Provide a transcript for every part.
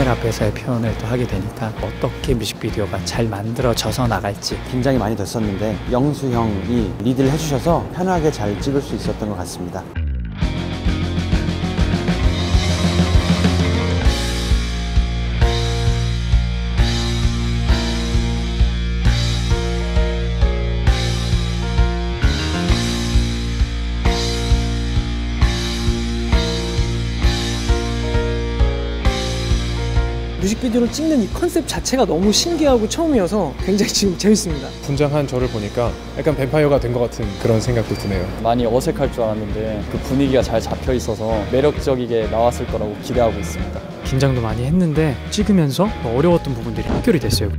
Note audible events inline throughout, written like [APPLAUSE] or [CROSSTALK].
카메라 앞에서의 표현을 또 하게 되니까 어떻게 뮤직비디오가 잘 만들어져서 나갈지 긴장이 많이 됐었는데 영수 형이 리드를 해주셔서 편하게 잘 찍을 수 있었던 것 같습니다. 뮤직비디오를 찍는 이 컨셉 자체가 너무 신기하고 처음이어서 굉장히 지금 재밌습니다. 분장한 저를 보니까 약간 뱀파이어가 된 것 같은 그런 생각도 드네요. 많이 어색할 줄 알았는데 그 분위기가 잘 잡혀 있어서 매력적이게 나왔을 거라고 기대하고 있습니다. 긴장도 많이 했는데 찍으면서 어려웠던 부분들이 해결이 됐어요.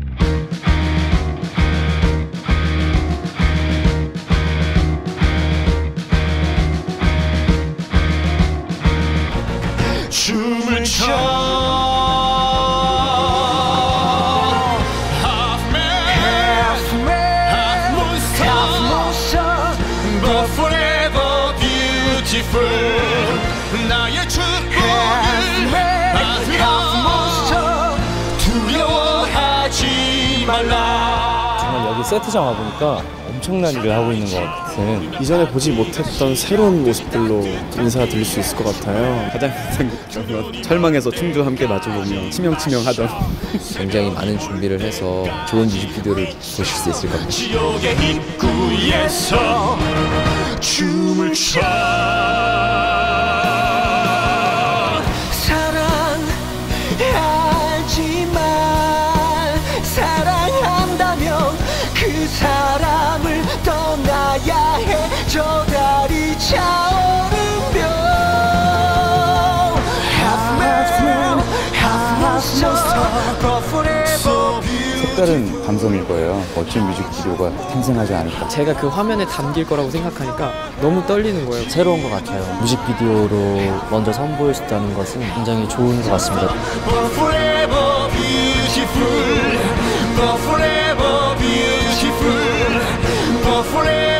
두려워하지 말라 정말 여기 세트장 와보니까 엄청난 일을 하고 있는 것 같은 이전에 보지 못했던 새로운 모습들로 인사드릴 수 있을 것 같아요. 가장 인상 깊은 건 철망에서 춤도 함께 마주보며 치명치명하던 [LAUGHS] 굉장히 많은 준비를 해서 좋은 뮤직비디오를 보실 수 있을 겁니다. 지옥의 입구에서 춤을 춰 사람을 떠나야 해 저 달이 차오르며 Half man, half monster But forever 색다른 감성일 거예요. 멋진 뮤직비디오가 생생하지 않을까. 제가 그 화면에 담길 거라고 생각하니까 너무 떨리는 거예요. 새로운 것 같아요. 뮤직비디오로 먼저 선보일 수 있다는 것은 굉장히 좋은 것 같습니다. But forever beautiful afraid